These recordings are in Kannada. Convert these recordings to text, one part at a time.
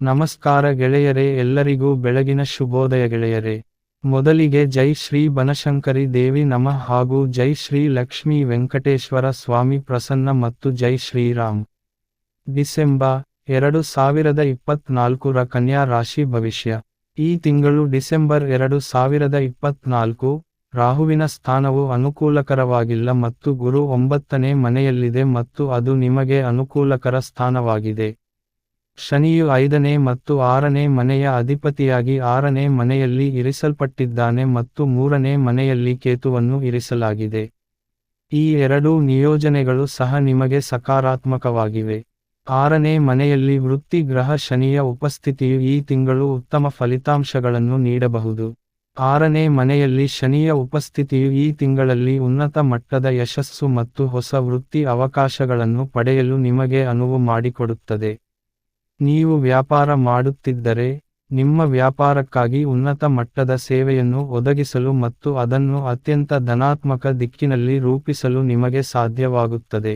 ನಮಸ್ಕಾರ ಗೆಳೆಯರೇ, ಎಲ್ಲರಿಗೂ ಬೆಳಗಿನ ಶುಭೋದಯ ಗೆಳೆಯರೇ. ಮೊದಲಿಗೆ ಜೈ ಶ್ರೀ ಬನಶಂಕರಿ ದೇವಿ ನಮಃ ಹಾಗೂ ಜೈ ಶ್ರೀ ಲಕ್ಷ್ಮೀ ವೆಂಕಟೇಶ್ವರ ಸ್ವಾಮಿ ಪ್ರಸನ್ನ ಮತ್ತು ಜೈ ಶ್ರೀರಾಮ್. ಡಿಸೆಂಬರ್ ಎರಡು ಸಾವಿರದ ಇಪ್ಪತ್ನಾಲ್ಕರ ಕನ್ಯಾ ರಾಶಿ ಭವಿಷ್ಯ. ಈ ತಿಂಗಳು ಡಿಸೆಂಬರ್ ಎರಡು ಸಾವಿರದ ಇಪ್ಪತ್ನಾಲ್ಕು ರಾಹುವಿನ ಸ್ಥಾನವು ಅನುಕೂಲಕರವಾಗಿಲ್ಲ ಮತ್ತು ಗುರು ಒಂಬತ್ತನೇ ಮನೆಯಲ್ಲಿದೆ ಮತ್ತು ಅದು ನಿಮಗೆ ಅನುಕೂಲಕರ ಸ್ಥಾನವಾಗಿದೆ. ಶನಿಯು ಐದನೇ ಮತ್ತು ಆರನೇ ಮನೆಯ ಅಧಿಪತಿಯಾಗಿ ಆರನೇ ಮನೆಯಲ್ಲಿ ಇರಿಸಲ್ಪಟ್ಟಿದ್ದಾನೆ ಮತ್ತು ಮೂರನೇ ಮನೆಯಲ್ಲಿ ಕೇತುವನ್ನು ಇರಿಸಲಾಗಿದೆ. ಈ ಎರಡೂ ನಿಯೋಜನೆಗಳು ಸಹ ನಿಮಗೆ ಸಕಾರಾತ್ಮಕವಾಗಿವೆ. ಆರನೇ ಮನೆಯಲ್ಲಿ ವೃತ್ತಿ ಗ್ರಹ ಶನಿಯ ಉಪಸ್ಥಿತಿಯು ಈ ತಿಂಗಳು ಉತ್ತಮ ಫಲಿತಾಂಶಗಳನ್ನು ನೀಡಬಹುದು. ಆರನೇ ಮನೆಯಲ್ಲಿ ಶನಿಯ ಉಪಸ್ಥಿತಿಯು ಈ ತಿಂಗಳಲ್ಲಿ ಉನ್ನತ ಮಟ್ಟದ ಯಶಸ್ಸು ಮತ್ತು ಹೊಸ ವೃತ್ತಿ ಅವಕಾಶಗಳನ್ನು ಪಡೆಯಲು ನಿಮಗೆ ಅನುವು ಮಾಡಿಕೊಡುತ್ತದೆ. ನೀವು ವ್ಯಾಪಾರ ಮಾಡುತ್ತಿದ್ದರೆ, ನಿಮ್ಮ ವ್ಯಾಪಾರಕ್ಕಾಗಿ ಉನ್ನತ ಮಟ್ಟದ ಸೇವೆಯನ್ನು ಒದಗಿಸಲು ಮತ್ತು ಅದನ್ನು ಅತ್ಯಂತ ಧನಾತ್ಮಕ ದಿಕ್ಕಿನಲ್ಲಿ ರೂಪಿಸಲು ನಿಮಗೆ ಸಾಧ್ಯವಾಗುತ್ತದೆ.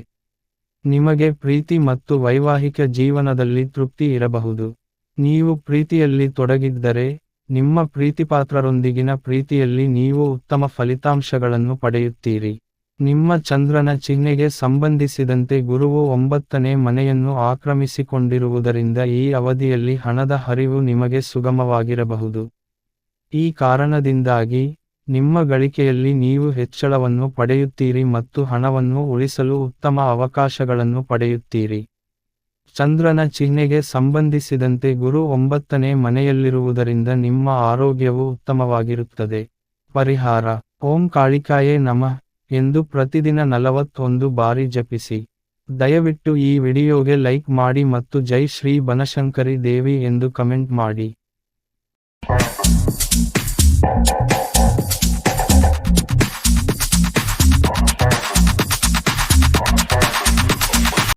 ನಿಮಗೆ ಪ್ರೀತಿ ಮತ್ತು ವೈವಾಹಿಕ ಜೀವನದಲ್ಲಿ ತೃಪ್ತಿ ಇರಬಹುದು. ನೀವು ಪ್ರೀತಿಯಲ್ಲಿ ತೊಡಗಿದ್ದರೆ, ನಿಮ್ಮ ಪ್ರೀತಿಪಾತ್ರರೊಂದಿಗಿನ ಪ್ರೀತಿಯಲ್ಲಿ ನೀವು ಉತ್ತಮ ಫಲಿತಾಂಶಗಳನ್ನು ಪಡೆಯುತ್ತೀರಿ. ನಿಮ್ಮ ಚಂದ್ರನ ಚಿಹ್ನೆಗೆ ಸಂಬಂಧಿಸಿದಂತೆ ಗುರುವು ಒಂಬತ್ತನೇ ಮನೆಯನ್ನು ಆಕ್ರಮಿಸಿಕೊಂಡಿರುವುದರಿಂದ ಈ ಅವಧಿಯಲ್ಲಿ ಹಣದ ಹರಿವು ನಿಮಗೆ ಸುಗಮವಾಗಿರಬಹುದು. ಈ ಕಾರಣದಿಂದಾಗಿ, ನಿಮ್ಮ ಗಳಿಕೆಯಲ್ಲಿ ನೀವು ಹೆಚ್ಚಳವನ್ನು ಪಡೆಯುತ್ತೀರಿ ಮತ್ತು ಹಣವನ್ನು ಉಳಿಸಲು ಉತ್ತಮ ಅವಕಾಶಗಳನ್ನು ಪಡೆಯುತ್ತೀರಿ. ಚಂದ್ರನ ಚಿಹ್ನೆಗೆ ಸಂಬಂಧಿಸಿದಂತೆ ಗುರು ಒಂಬತ್ತನೇ ಮನೆಯಲ್ಲಿರುವುದರಿಂದ ನಿಮ್ಮ ಆರೋಗ್ಯವು ಉತ್ತಮವಾಗಿರುತ್ತದೆ. ಪರಿಹಾರ. ಓಂ ಕಾಳಿಕಾಯೇ ನಮಃ. ಎಂದು ಪ್ರತಿದಿನ ನಲವತ್ತೊಂದು ಬಾರಿ ಜಪಿಸಿ. ದಯವಿಟ್ಟು ಈ ವಿಡಿಯೋಗೆ ಲೈಕ್ ಮಾಡಿ ಮತ್ತು ಜೈ ಶ್ರೀ ಬನಶಂಕರಿ ದೇವಿ ಎಂದು ಕಮೆಂಟ್ ಮಾಡಿ.